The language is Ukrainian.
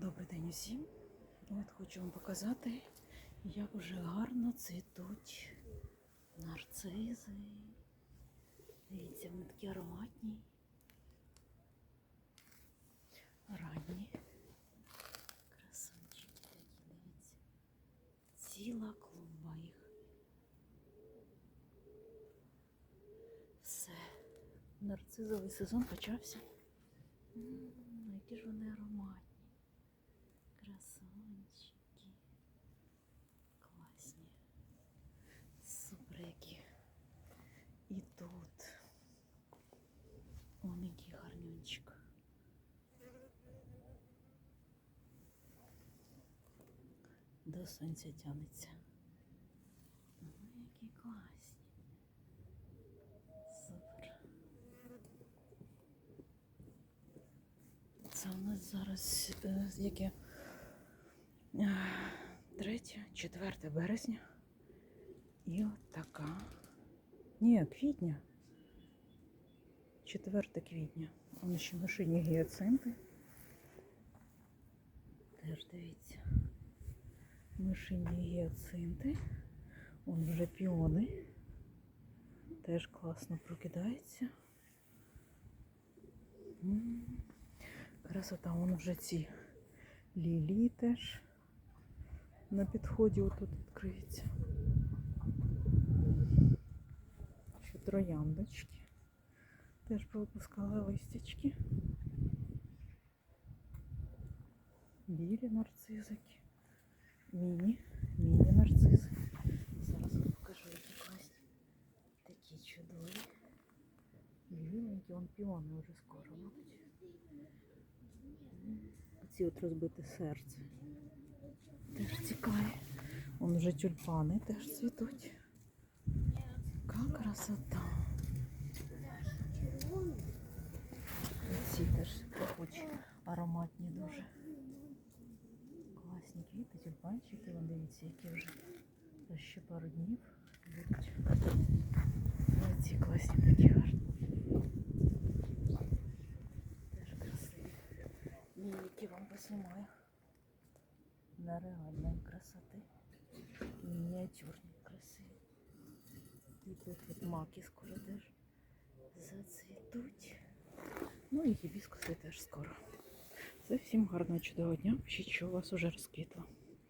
Добрий день усім. От хочу вам показати, як вже гарно цвітуть нарцизи. Дивіться, вони такі ароматні. Ранні. Красунчики такі, дивіться. Ціла клумба їх. Все. Нарцизовий сезон почався. Які ж вони ароматні. Красавчики. Класні. Супер які. І тут. Он який гарнючок. До сонця тянеться. Ой, які класні. Супер. Це у нас зараз е, яке? Е, 3, 4 березня. І от така. Ні, квітня. 4 квітня. Вони ще машині гіацинти. Теж дивіться. Мишині гіацинти. Вон вже піони. Теж класно прокидається. Красота, вон вже ці лілії теж на підході отут відкриється. Ще трояндочки. Теж повипускали листячки. Білі нарцизики. Міні, міні нарцизи. Зараз вам покажу, які класні. Такі чудові. Біленькі, вон піони вже скоро, мабуть. Оці от розбите серце. Теж цікаві. Вон вже тюльпани теж цвітуть. Яка красота. Ці теж пахучі, ароматні дуже. Класні квіти, тюльпанчики. Вон дивіться, які вже за ще пару днів будуть. Ось ці класні такі гарні. Теж красиві. Які вам поснімаю. Нереальної красоти. Мініатюрні, красиві. І тут от маки скоро теж зацвітуть. Ну і гібіскуси теж скоро. Це всім гарного чудового дня. Пишіть, у вас уже розквітло.